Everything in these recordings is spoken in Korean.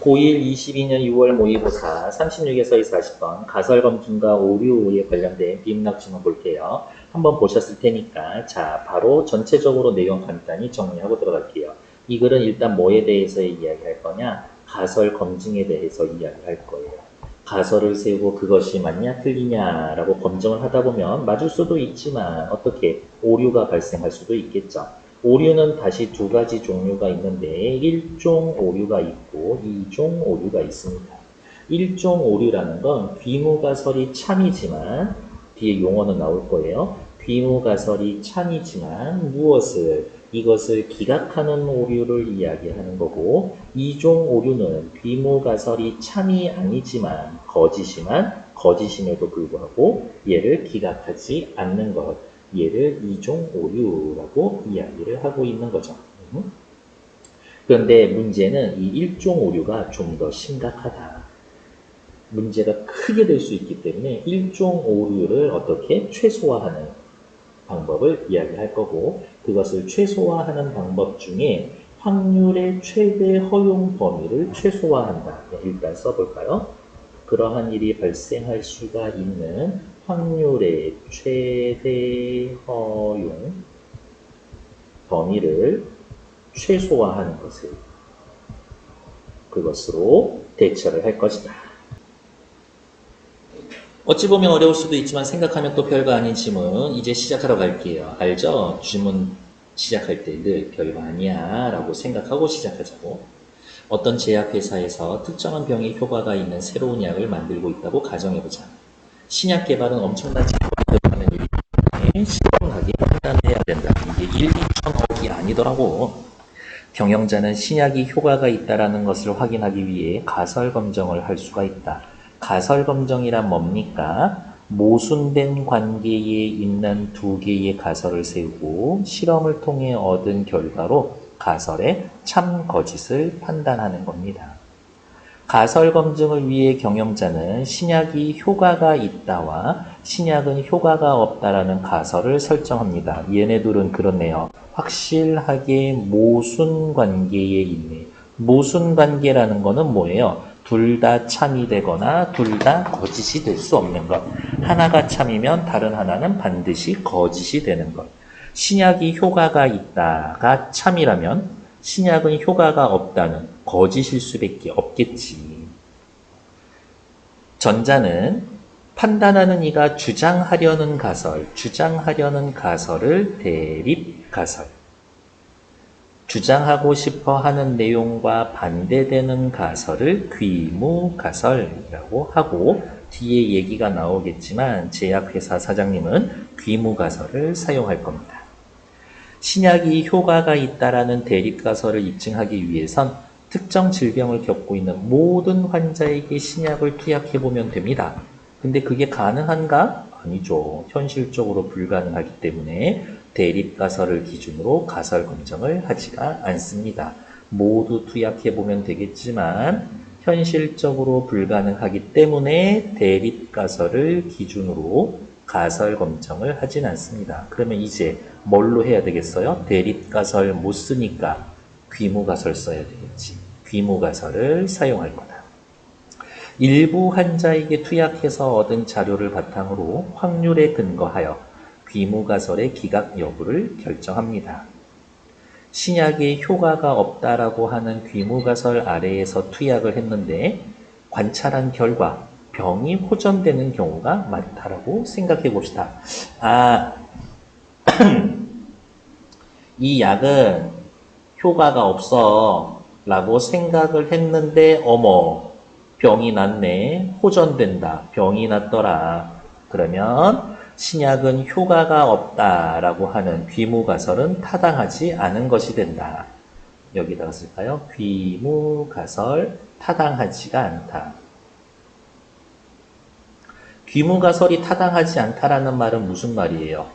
고1 22년 6월 모의고사 36에서 40번 가설검증과 오류에 관련된 비문학 질문 볼게요. 한번 보셨을 테니까 자 바로 전체적으로 내용 간단히 정리하고 들어갈게요. 이 글은 일단 뭐에 대해서 이야기할 거냐? 가설 검증에 대해서 이야기할 거예요. 가설을 세우고 그것이 맞냐 틀리냐라고 검증을 하다 보면 맞을 수도 있지만 어떻게 오류가 발생할 수도 있겠죠. 오류는 다시 두 가지 종류가 있는데 1종 오류가 있고 2종 오류가 있습니다. 1종 오류라는 건 귀무가설이 참이지만 뒤에 용어는 나올 거예요. 귀무가설이 참이지만 무엇을 이것을 기각하는 오류를 이야기하는 거고 2종 오류는 귀무가설이 참이 아니지만 거짓이만 거짓임에도 불구하고 얘를 기각하지 않는 것 얘를 이종 오류라고 이야기를 하고 있는 거죠. 음. 그런데 문제는 이 일종 오류가 좀 더 심각하다. 문제가 크게 될 수 있기 때문에 일종 오류를 어떻게 최소화하는 방법을 이야기할 거고 그것을 최소화하는 방법 중에 확률의 최대 허용 범위를 최소화한다. 네, 일단 써볼까요? 그러한 일이 발생할 수가 있는 확률의 최대 허용 범위를 최소화하는 것을 그것으로 대처를 할 것이다. 어찌 보면 어려울 수도 있지만 생각하면 또 별거 아닌 질문 이제 시작하러 갈게요. 알죠? 질문 시작할 때 늘 별거 아니야 라고 생각하고 시작하자고. 어떤 제약회사에서 특정한 병에 효과가 있는 새로운 약을 만들고 있다고 가정해보자. 신약 개발은 엄청난 들어가는 일이기 때문에 신중하게 판단해야 된다. 이게 1, 2천억이 아니더라고. 경영자는 신약이 효과가 있다라는 것을 확인하기 위해 가설 검정을 할 수가 있다. 가설 검정이란 뭡니까? 모순된 관계에 있는 두 개의 가설을 세우고 실험을 통해 얻은 결과로 가설의 참 거짓을 판단하는 겁니다. 가설 검증을 위해 경영자는 신약이 효과가 있다와 신약은 효과가 없다라는 가설을 설정합니다. 얘네들은 그렇네요. 확실하게 모순 관계에 있네. 모순 관계라는 거는 뭐예요? 둘 다 참이 되거나 둘 다 거짓이 될 수 없는 것. 하나가 참이면 다른 하나는 반드시 거짓이 되는 것. 신약이 효과가 있다가 참이라면 신약은 효과가 없다는 거짓일 수밖에 없겠지. 전자는 판단하는 이가 주장하려는 가설, 주장하려는 가설을 대립 가설. 주장하고 싶어 하는 내용과 반대되는 가설을 귀무 가설이라고 하고 뒤에 얘기가 나오겠지만 제약회사 사장님은 귀무 가설을 사용할 겁니다. 신약이 효과가 있다라는 대립 가설을 입증하기 위해선 특정 질병을 겪고 있는 모든 환자에게 신약을 투약해 보면 됩니다. 근데 그게 가능한가? 아니죠. 현실적으로 불가능하기 때문에 대립 가설을 기준으로 가설 검증을 하지가 않습니다. 모두 투약해 보면 되겠지만 현실적으로 불가능하기 때문에 대립 가설을 기준으로 가설 검증을 하진 않습니다. 그러면 이제 뭘로 해야 되겠어요? 대립 가설 못 쓰니까 귀무 가설 써야 되겠지. 귀무 가설을 사용할 거다. 일부 환자에게 투약해서 얻은 자료를 바탕으로 확률에 근거하여 귀무가설의 기각 여부를 결정합니다. 신약에 효과가 없다라고 하는 귀무가설 아래에서 투약을 했는데 관찰한 결과 병이 호전되는 경우가 많다라고 생각해 봅시다. 아, 이 약은 효과가 없어 라고 생각을 했는데 어머 병이 났네 호전된다 병이 났더라 그러면 신약은 효과가 없다라고 하는 귀무가설은 타당하지 않은 것이 된다. 여기다가 쓸까요? 귀무가설 타당하지가 않다. 귀무가설이 타당하지 않다라는 말은 무슨 말이에요?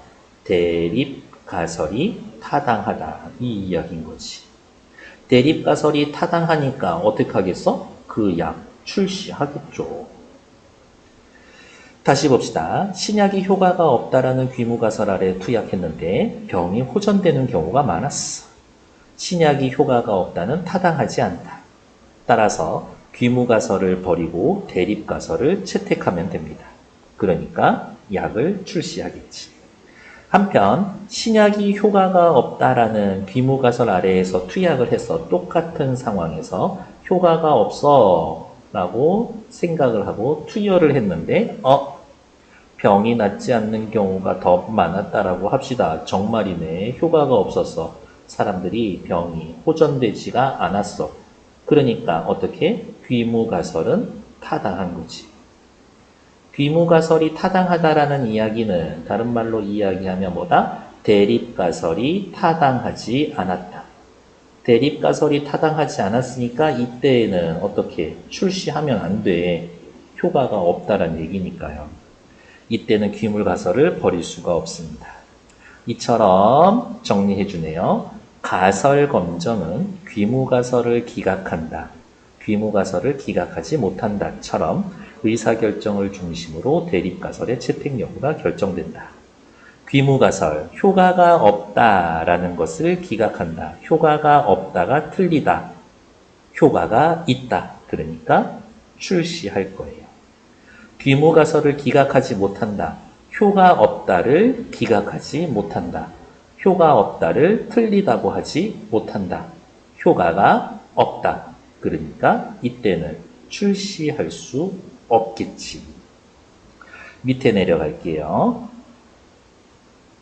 대립가설이 타당하다. 이 이야기인 거지. 대립가설이 타당하니까 어떻게 하겠어? 그 약 출시하겠죠. 다시 봅시다. 신약이 효과가 없다라는 귀무가설 아래 투약했는데 병이 호전되는 경우가 많았어. 신약이 효과가 없다는 타당하지 않다. 따라서 귀무가설을 버리고 대립가설을 채택하면 됩니다. 그러니까 약을 출시하겠지. 한편 신약이 효과가 없다라는 귀무가설 아래에서 투약을 해서 똑같은 상황에서 효과가 없어 라고 생각을 하고 투여를 했는데 어 병이 낫지 않는 경우가 더 많았다라고 합시다. 정말이네. 효과가 없어서 사람들이 병이 호전되지가 않았어. 그러니까 어떻게 귀무가설은 타당한 거지. 귀무가설이 타당하다라는 이야기는 다른 말로 이야기하면 뭐다? 대립가설이 타당하지 않았다. 대립가설이 타당하지 않았으니까 이때에는 어떻게 출시하면 안 돼. 효과가 없다라는 얘기니까요. 이때는 귀물가설을 버릴 수가 없습니다. 이처럼 정리해 주네요. 가설 검정은 귀무가설을 기각한다. 귀무가설을 기각하지 못한다처럼 의사결정을 중심으로 대립가설의 채택 여부가 결정된다. 귀무가설, 효과가 없다라는 것을 기각한다. 효과가 없다가 틀리다. 효과가 있다. 그러니까 출시할 거예요. 귀무가설을 기각하지 못한다. 효가 없다를 기각하지 못한다. 효가 없다를 틀리다고 하지 못한다. 효과가 없다. 그러니까 이때는 출시할 수 없겠지. 밑에 내려갈게요.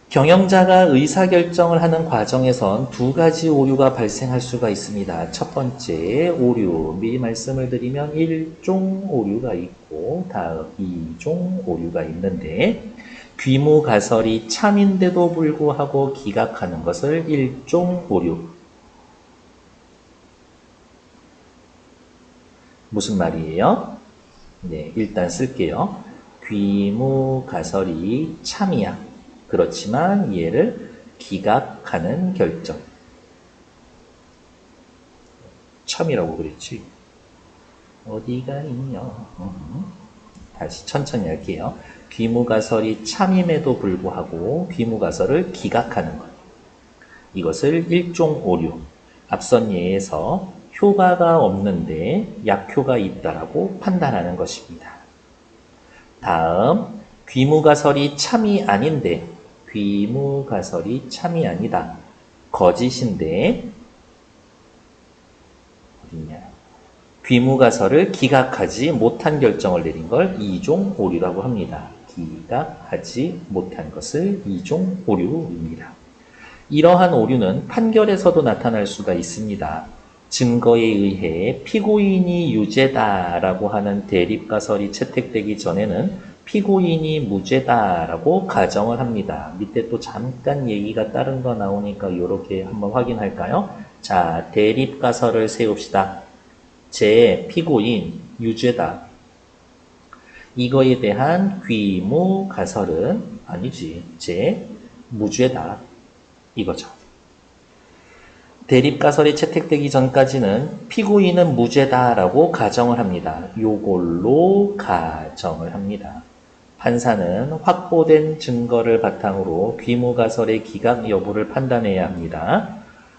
경영자가 의사결정을 하는 과정에선 두 가지 오류가 발생할 수가 있습니다. 첫 번째 오류, 미리 말씀을 드리면 1종 오류가 있고 다음 2종 오류가 있는데 귀무 가설이 참인데도 불구하고 기각하는 것을 1종 오류 무슨 말이에요? 네, 일단 쓸게요. 귀무가설이 참이야. 그렇지만 얘를 기각하는 결정. 참이라고 그랬지. 어디가 있냐. 음. 다시 천천히 할게요. 귀무가설이 참임에도 불구하고 귀무가설을 기각하는 것. 이것을 일종 오류. 앞선 예에서 효과가 없는데 약효가 있다라고 판단하는 것입니다. 다음 귀무가설이 참이 아닌데 귀무가설이 참이 아니다. 거짓인데 어딨냐? 귀무가설을 기각하지 못한 결정을 내린 걸 이종 오류라고 합니다. 기각하지 못한 것을 이종 오류입니다. 이러한 오류는 판결에서도 나타날 수가 있습니다. 증거에 의해 피고인이 유죄다라고 하는 대립가설이 채택되기 전에는 피고인이 무죄다라고 가정을 합니다. 밑에 또 잠깐 얘기가 다른 거 나오니까 이렇게 한번 확인할까요? 자, 대립가설을 세웁시다. 제 피고인 유죄다. 이거에 대한 귀무 가설은 아니지. 제 무죄다. 이거죠. 대립가설이 채택되기 전까지는 피고인은 무죄다라고 가정을 합니다. 요걸로 가정을 합니다. 판사는 확보된 증거를 바탕으로 귀무가설의 기각 여부를 판단해야 합니다.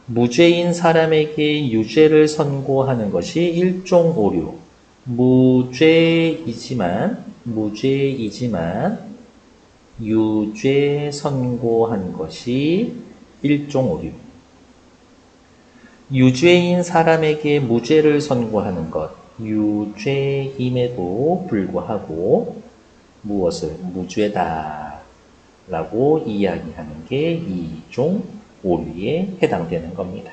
무죄인 사람에게 유죄를 선고하는 것이 일종 오류. 무죄이지만, 무죄이지만, 유죄 선고한 것이 일종 오류. 유죄인 사람에게 무죄를 선고하는 것, 유죄임에도 불구하고 무엇을 무죄다 라고 이야기하는 게 이종 오류에 해당되는 겁니다.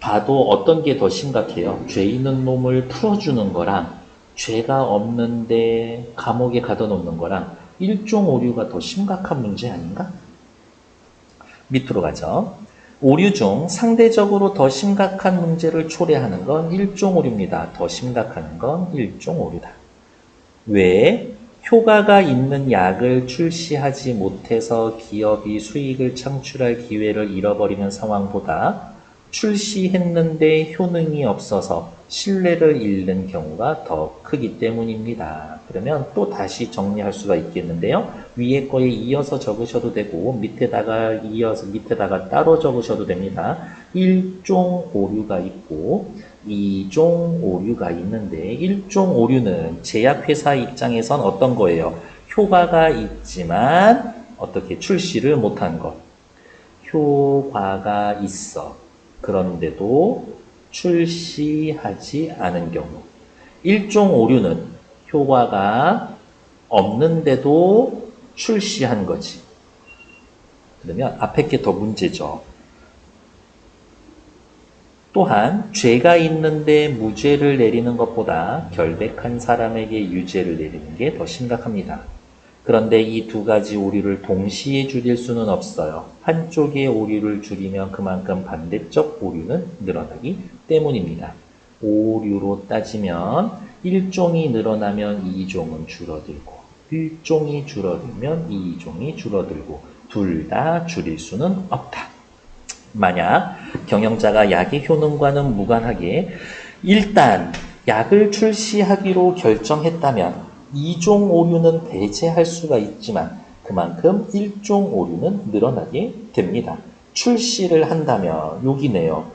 봐도 어떤 게 더 심각해요? 죄 있는 놈을 풀어주는 거랑 죄가 없는데 감옥에 가둬놓는 거랑 일종 오류가 더 심각한 문제 아닌가? 밑으로 가죠. 오류 중 상대적으로 더 심각한 문제를 초래하는 건 일종 오류입니다. 더 심각한 건 일종 오류다. 왜? 효과가 있는 약을 출시하지 못해서 기업이 수익을 창출할 기회를 잃어버리는 상황보다 출시했는데 효능이 없어서 신뢰를 잃는 경우가 더 크기 때문입니다. 그러면 또 다시 정리할 수가 있겠는데요. 위에 거에 이어서 적으셔도 되고 밑에다가 이어서 밑에다가 따로 적으셔도 됩니다. 일종 오류가 있고 2종 오류가 있는데 1종 오류는 제약회사 입장에선 어떤 거예요? 효과가 있지만 어떻게 출시를 못한 것. 효과가 있어. 그런데도 출시하지 않은 경우. 1종 오류는 효과가 없는데도 출시한 거지. 그러면 앞에 게 더 문제죠. 또한 죄가 있는데 무죄를 내리는 것보다 결백한 사람에게 유죄를 내리는 게 더 심각합니다. 그런데 이 두 가지 오류를 동시에 줄일 수는 없어요. 한쪽의 오류를 줄이면 그만큼 반대쪽 오류는 늘어나기 때문입니다. 오류로 따지면 1종이 늘어나면 2종은 줄어들고 1종이 줄어들면 2종이 줄어들고 둘 다 줄일 수는 없다. 만약 경영자가 약의 효능과는 무관하게 일단 약을 출시하기로 결정했다면 2종 오류는 배제할 수가 있지만 그만큼 1종 오류는 늘어나게 됩니다. 출시를 한다면 여기네요.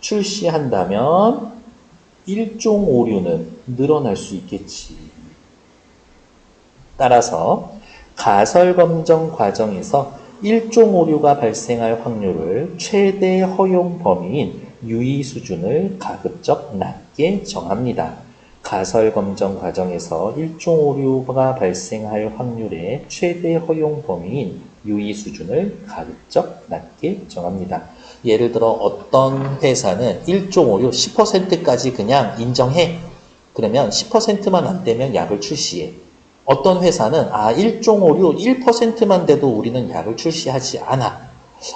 출시한다면 1종 오류는 늘어날 수 있겠지. 따라서 가설 검정 과정에서 1종 오류가 발생할 확률을 최대 허용 범위인 유의 수준을 가급적 낮게 정합니다. 가설 검정 과정에서 1종 오류가 발생할 확률의 최대 허용 범위인 유의 수준을 가급적 낮게 정합니다. 예를 들어 어떤 회사는 1종 오류 10%까지 그냥 인정해. 그러면 10%만 안 되면 약을 출시해. 어떤 회사는 아 1종 오류 1%만 돼도 우리는 약을 출시하지 않아.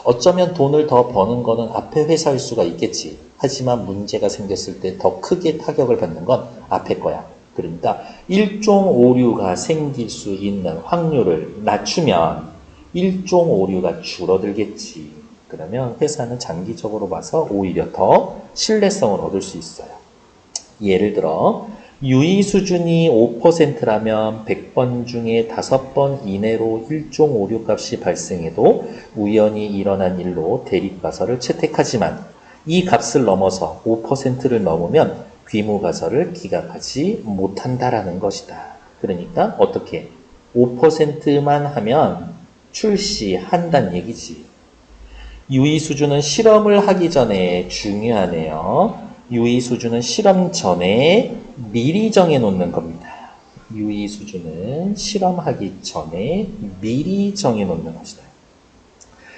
어쩌면 돈을 더 버는 거는 앞에 회사일 수가 있겠지. 하지만 문제가 생겼을 때 더 크게 타격을 받는 건 앞에 거야. 그러니까 1종 오류가 생길 수 있는 확률을 낮추면 1종 오류가 줄어들겠지. 그러면 회사는 장기적으로 봐서 오히려 더 신뢰성을 얻을 수 있어요. 예를 들어 유의 수준이 5%라면 100번 중에 5번 이내로 1종 오류 값이 발생해도 우연히 일어난 일로 대립가설을 채택하지만 이 값을 넘어서 5%를 넘으면 귀무가설을 기각하지 못한다라는 것이다. 그러니까 어떻게 5%만 하면 출시한다는 얘기지. 유의 수준은 실험을 하기 전에 중요하네요. 유의 수준은 실험 전에 미리 정해 놓는 겁니다. 유의 수준은 실험하기 전에 미리 정해 놓는 것이다.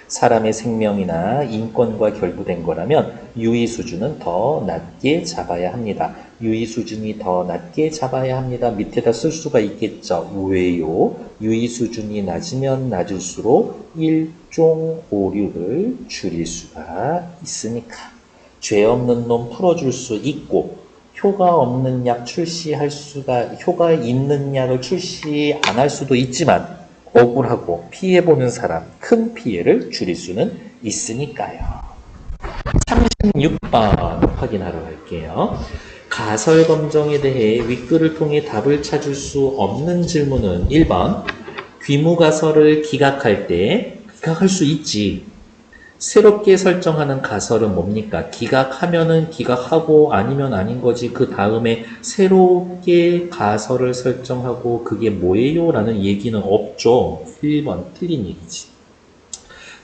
사람의 생명이나 인권과 결부된 거라면 유의 수준은 더 낮게 잡아야 합니다. 유의 수준이 더 낮게 잡아야 합니다. 밑에다 쓸 수가 있겠죠. 왜요? 유의 수준이 낮으면 낮을수록 일종 오류를 줄일 수가 있으니까. 죄 없는 놈 풀어줄 수 있고 효과 없는 약 출시할 수가 효과 있는 약을 출시 안 할 수도 있지만 억울하고 피해 보는 사람 큰 피해를 줄일 수는 있으니까요. 36번 확인하러 갈게요. 가설 검정에 대해 윗글을 통해 답을 찾을 수 없는 질문은 1번 귀무가설을 기각할 때 기각할 수 있지. 새롭게 설정하는 가설은 뭡니까? 기각하면은 기각하고 아니면 아닌 거지. 그 다음에 새롭게 가설을 설정하고 그게 뭐예요? 라는 얘기는 없죠. 1번 틀린 얘기지.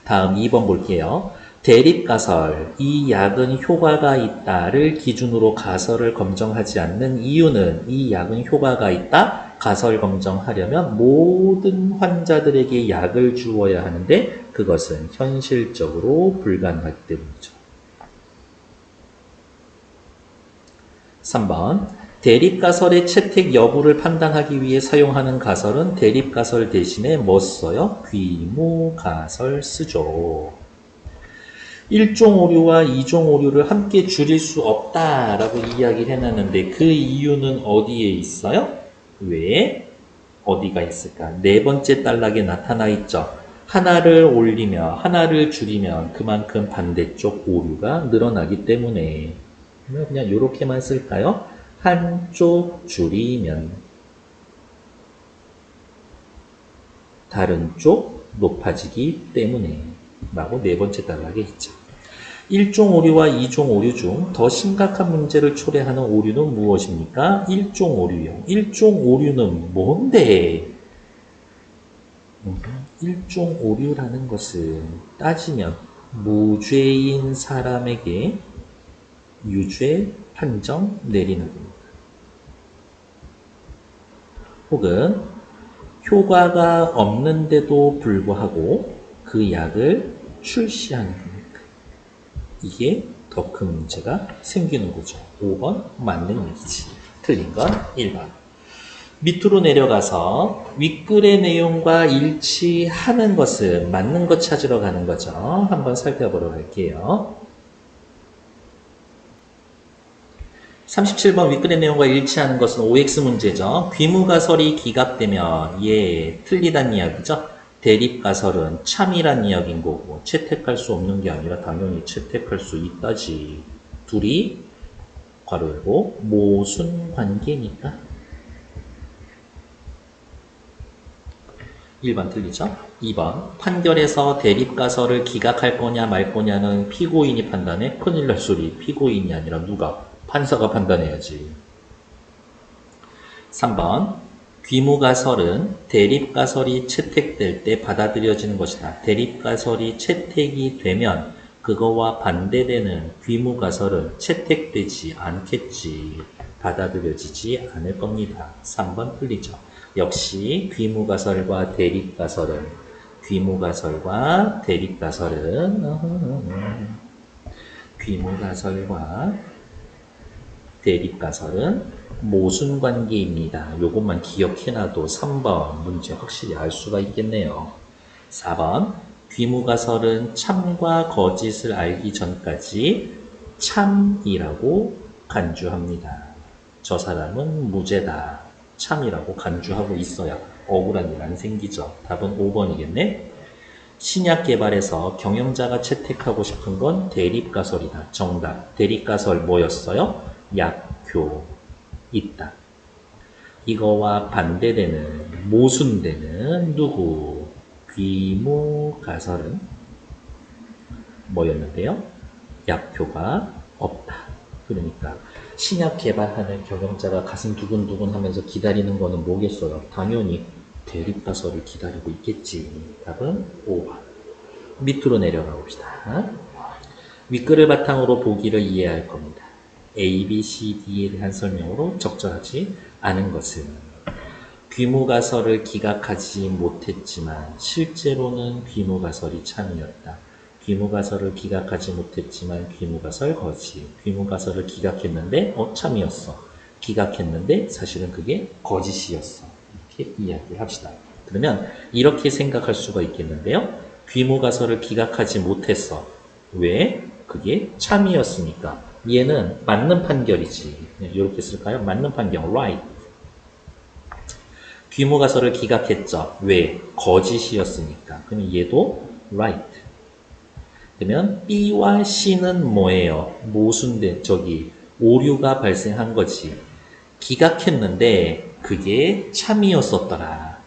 다음 2번 볼게요. 대립가설, 이 약은 효과가 있다를 기준으로 가설을 검정하지 않는 이유는 이 약은 효과가 있다, 가설 검정하려면 모든 환자들에게 약을 주어야 하는데 그것은 현실적으로 불가능하기 때문이죠. 3번 대립가설의 채택 여부를 판단하기 위해 사용하는 가설은 대립가설 대신에 뭐 써요? 귀무가설 쓰죠. 1종 오류와 2종 오류를 함께 줄일 수 없다라고 이야기를 해놨는데 그 이유는 어디에 있어요? 왜? 어디가 있을까? 네 번째 단락에 나타나 있죠. 하나를 올리며 하나를 줄이면 그만큼 반대쪽 오류가 늘어나기 때문에 그냥 이렇게만 쓸까요? 한쪽 줄이면 다른 쪽 높아지기 때문에 라고 네 번째 단락에 있죠. 1종 오류와 2종 오류 중 더 심각한 문제를 초래하는 오류는 무엇입니까? 1종 오류요. 1종 오류는 뭔데? 음, 1종 오류라는 것은 따지면 무죄인 사람에게 유죄 판정 내리는 겁니다. 혹은 효과가 없는데도 불구하고 그 약을 출시하는 겁니다. 이게 더 큰 문제가 생기는 거죠. 5번 맞는 얘기지. 틀린 건 1번. 밑으로 내려가서 윗글의 내용과 일치하는 것은 맞는 것 찾으러 가는 거죠. 한번 살펴보러 갈게요. 37번 윗글의 내용과 일치하는 것은 OX 문제죠. 귀무가 설이 기각되면 예 틀리단 이야기죠. 대립가설은 참이란 이야기인 거고 채택할 수 없는 게 아니라 당연히 채택할 수 있다지. 둘이 괄호 열고 모순 관계니까. 1번 틀리죠? 2번. 판결에서 대립가설을 기각할 거냐 말 거냐는 피고인이 판단해? 큰일 날 소리. 피고인이 아니라 누가? 판사가 판단해야지. 3번 귀무가설은 대립가설이 채택될 때 받아들여지는 것이다. 대립가설이 채택이 되면 그거와 반대되는 귀무가설은 채택되지 않겠지 받아들여지지 않을 겁니다. 3번 틀리죠. 역시 귀무가설과 대립가설은 귀무가설과 대립가설은 귀무가설과 대립가설은 모순관계입니다. 요것만 기억해놔도 3번 문제 확실히 알 수가 있겠네요. 4번 귀무가설은 참과 거짓을 알기 전까지 참이라고 간주합니다. 저 사람은 무죄다. 참이라고 간주하고 있어야 억울한 일 안 생기죠. 답은 5번이겠네. 신약 개발에서 경영자가 채택하고 싶은 건 대립가설이다. 정답. 대립가설 뭐였어요? 약효. 있다. 이거와 반대되는, 모순되는 누구? 귀무 가설은 뭐였는데요? 약효가 없다. 그러니까 신약 개발하는 경영자가 가슴 두근두근 하면서 기다리는 거는 뭐겠어요? 당연히 대립가설을 기다리고 있겠지. 답은 5번. 밑으로 내려가 봅시다. 윗글을 바탕으로 보기를 이해할 겁니다. A, B, C, D에 대한 설명으로 적절하지 않은 것은 귀무가설을 기각하지 못했지만 실제로는 귀무가설이 참이었다. 귀무가설을 기각하지 못했지만 귀무가설 거짓. 귀무가설을 기각했는데 어 참이었어. 기각했는데 사실은 그게 거짓이었어. 이렇게 이야기를 합시다. 그러면 이렇게 생각할 수가 있겠는데요. 귀무가설을 기각하지 못했어. 왜? 그게 참이었으니까. 얘는 맞는 판결이지. 이렇게 쓸까요? 맞는 판결. right. 귀무가설을 기각했죠. 왜? 거짓이었으니까. 그럼 얘도 right. 그러면 B와 C는 뭐예요? 모순된 저기 오류가 발생한 거지. 기각했는데 그게 참이었었더라.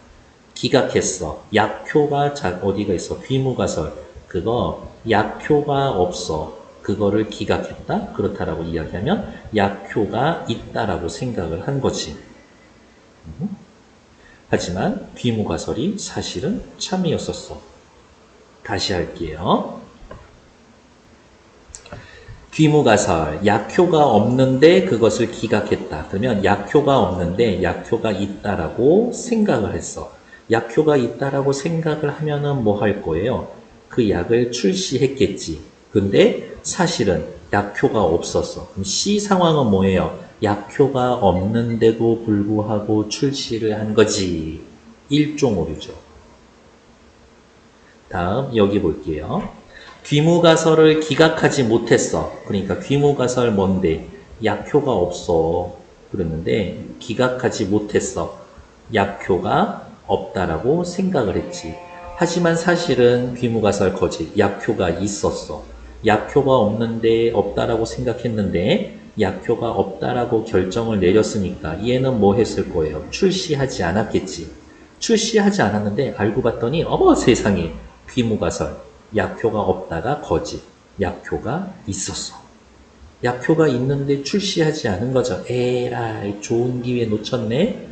기각했어. 약효가 자, 어디가 있어? 귀무가설. 그거 약효가 없어. 그거를 기각했다? 그렇다라고 이야기하면 약효가 있다라고 생각을 한 거지. 음. 하지만 귀무가설이 사실은 참이었었어. 다시 할게요. 귀무가설, 약효가 없는데 그것을 기각했다. 그러면 약효가 없는데 약효가 있다라고 생각을 했어. 약효가 있다라고 생각을 하면은 뭐 할 거예요? 그 약을 출시했겠지. 근데 사실은 약효가 없었어. 그럼 C 상황은 뭐예요? 약효가 없는데도 불구하고 출시를 한 거지. 일종 오류죠. 다음 여기 볼게요. 귀무가설을 기각하지 못했어. 그러니까 귀무가설 뭔데? 약효가 없어. 그랬는데 기각하지 못했어. 약효가 없다라고 생각을 했지. 하지만 사실은 귀무가설 거짓. 약효가 있었어. 약효가 없는데 없다라고 생각했는데 약효가 없다라고 결정을 내렸으니까 얘는 뭐 했을 거예요? 출시하지 않았겠지. 출시하지 않았는데 알고 봤더니 어머 세상에 귀무가설 약효가 없다가 거짓. 약효가 있었어. 약효가 있는데 출시하지 않은 거죠. 에라이, 좋은 기회 놓쳤네.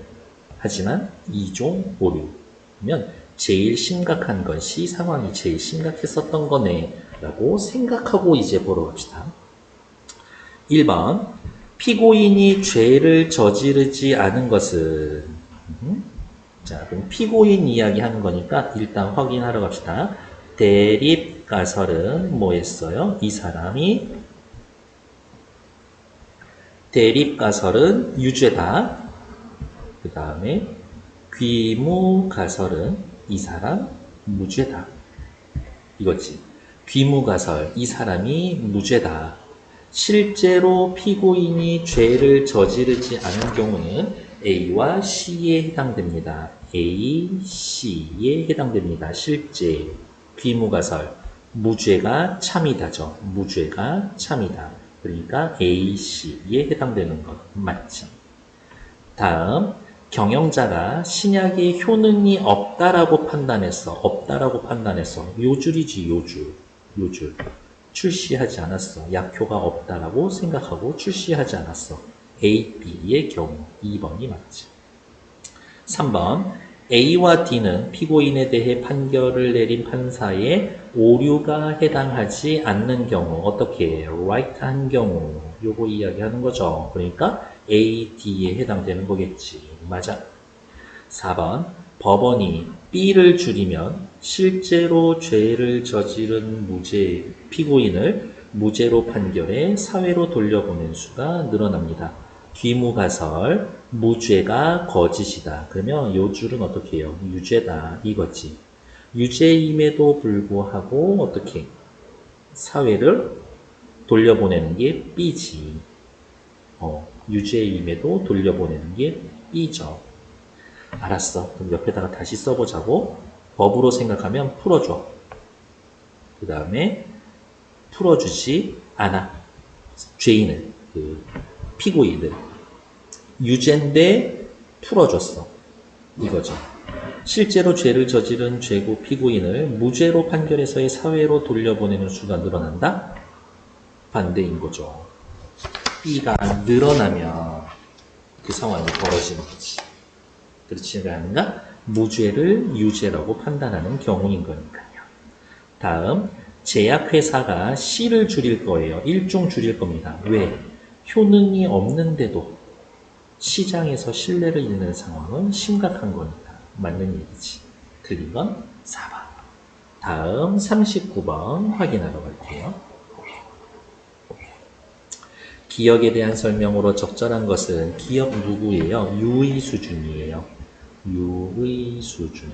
하지만 2종 오류면 제일 심각한 것이 상황이 제일 심각했었던 거네. 라고 생각하고 이제 보러 갑시다. 1번. 피고인이 죄를 저지르지 않은 것은 음, 자, 그럼 피고인 이야기 하는 거니까 일단 확인하러 갑시다. 대립가설은 뭐 했어요? 이 사람이 대립가설은 유죄다. 그 다음에 귀무가설은 이 사람 무죄다. 이거지. 귀무가설, 이 사람이 무죄다. 실제로 피고인이 죄를 저지르지 않은 경우는 A와 C에 해당됩니다. A, C에 해당됩니다. 실제 귀무가설 무죄가 참이다죠. 무죄가 참이다. 그러니까 A, C에 해당되는 것 맞죠. 다음 경영자가 신약의 효능이 없다라고 판단했어. 없다라고 판단했어. 요줄이지 요줄. 요줄. 출시하지 않았어. 약효가 없다라고 생각하고 출시하지 않았어. A, B의 경우 2번이 맞지. 3번 A와 D는 피고인에 대해 판결을 내린 판사의 오류가 해당하지 않는 경우 어떻게 right한 경우 요거 이야기하는 거죠. 그러니까 A, D에 해당되는 거겠지. 맞아. 4번 법원이 B를 줄이면 실제로 죄를 저지른 무죄 피고인을 무죄로 판결해 사회로 돌려보낸 수가 늘어납니다. 귀무가설 무죄가 거짓이다. 그러면 요 줄은 어떻게 해요? 유죄다 이거지. 유죄임에도 불구하고 어떻게 사회를 돌려보내는 게 B지. 어, 유죄임에도 돌려보내는 게 B죠. 알았어. 그럼 옆에다가 다시 써보자고. 법으로 생각하면 풀어줘. 그 다음에 풀어주지 않아. 죄인을, 그 피고인을. 유죄인데 풀어줬어. 이거죠. 실제로 죄를 저지른 죄고 피고인을 무죄로 판결해서의 사회로 돌려보내는 수가 늘어난다? 반대인 거죠. B가 늘어나면 그 상황이 벌어지는 거지. 그렇지 않은가? 무죄를 유죄라고 판단하는 경우인 거니까요. 다음, 제약회사가 C를 줄일 거예요. 1종 줄일 겁니다. 왜? 효능이 없는데도 시장에서 신뢰를 잃는 상황은 심각한 거니까. 맞는 얘기지. 건 4번. 다음 39번 확인하러 갈게요. 기억에 대한 설명으로 적절한 것은 기억 누구예요? 유의 수준이에요. 유의 수준.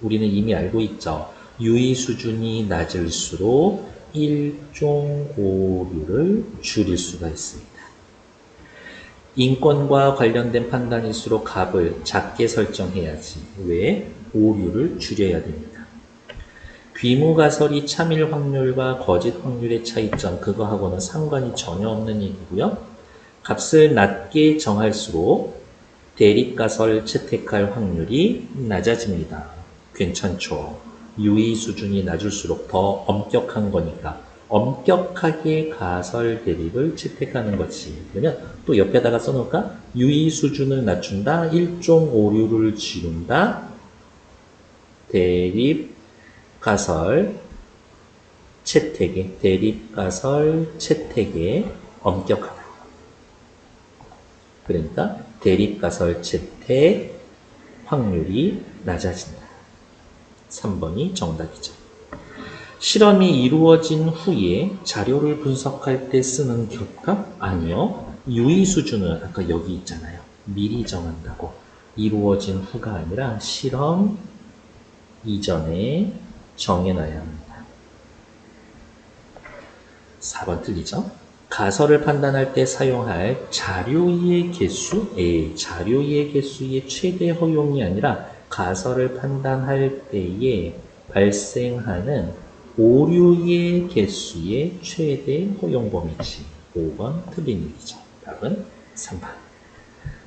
우리는 이미 알고 있죠. 유의 수준이 낮을수록 일종 오류를 줄일 수가 있습니다. 인권과 관련된 판단일수록 값을 작게 설정해야지. 왜? 오류를 줄여야 됩니다. 귀무가설이 참일 확률과 거짓 확률의 차이점, 그거하고는 상관이 전혀 없는 얘기고요. 값을 낮게 정할수록 대립가설 채택할 확률이 낮아집니다. 괜찮죠? 유의 수준이 낮을수록 더 엄격한 거니까 엄격하게 가설 대립을 채택하는 거지. 그러면 또 옆에다가 써놓을까? 유의 수준을 낮춘다. 일종 오류를 지른다. 대립 가설 채택에 대립 가설 채택에 엄격하다. 그러니까 대립 가설 채택 확률이 낮아진다. 3번이 정답이죠. 실험이 이루어진 후에 자료를 분석할 때 쓰는 격값? 아니요. 유의 수준은 아까 여기 있잖아요. 미리 정한다고. 이루어진 후가 아니라 실험 이전에 정해놔야 합니다. 4번 틀리죠? 가설을 판단할 때 사용할 자료의 개수? 에 자료의 개수의 최대 허용이 아니라 가설을 판단할 때에 발생하는 오류의 개수의 최대 허용 범위치. 5번 틀린 얘기죠. 답은 3번.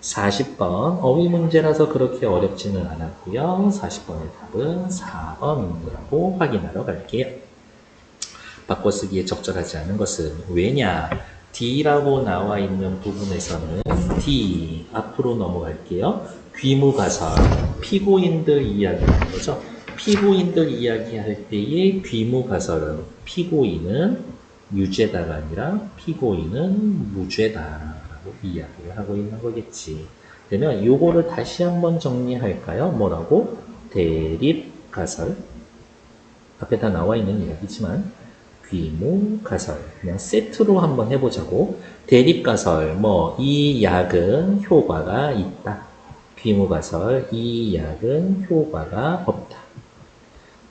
40번 어휘 문제라서 그렇게 어렵지는 않았고요. 40번의 답은 4번이라고 확인하러 갈게요. 바꿔쓰기에 적절하지 않은 것은 왜냐? D라고 나와 있는 부분에서는 D 앞으로 넘어갈게요. 귀무가설 피고인들 이야기하는 거죠. 피고인들 이야기할 때의 귀무가설은 피고인은 유죄다가 아니라 피고인은 무죄다라고 이야기를 하고 있는 거겠지. 그러면 요거를 다시 한번 정리할까요? 뭐라고? 대립가설 앞에 다 나와 있는 이야기지만 귀무가설. 그냥 세트로 한번 해보자고. 대립가설 뭐 이 약은 효과가 있다. 귀무가설 이 약은 효과가 없다.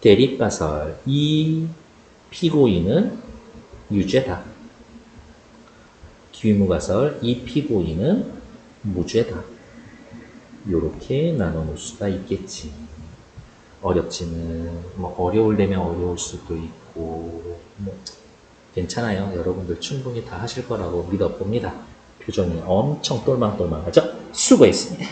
대립가설 이 피고인은 유죄다. 귀무가설 이 피고인은 무죄다. 이렇게 나눠놓을 수가 있겠지. 어렵지는 뭐 어려울려면 어려울 수도 있 고 뭐 괜찮아요. 여러분들 충분히 다 하실 거라고 믿어 봅니다. 표정이 엄청 똘망똘망하죠? 수고했습니다.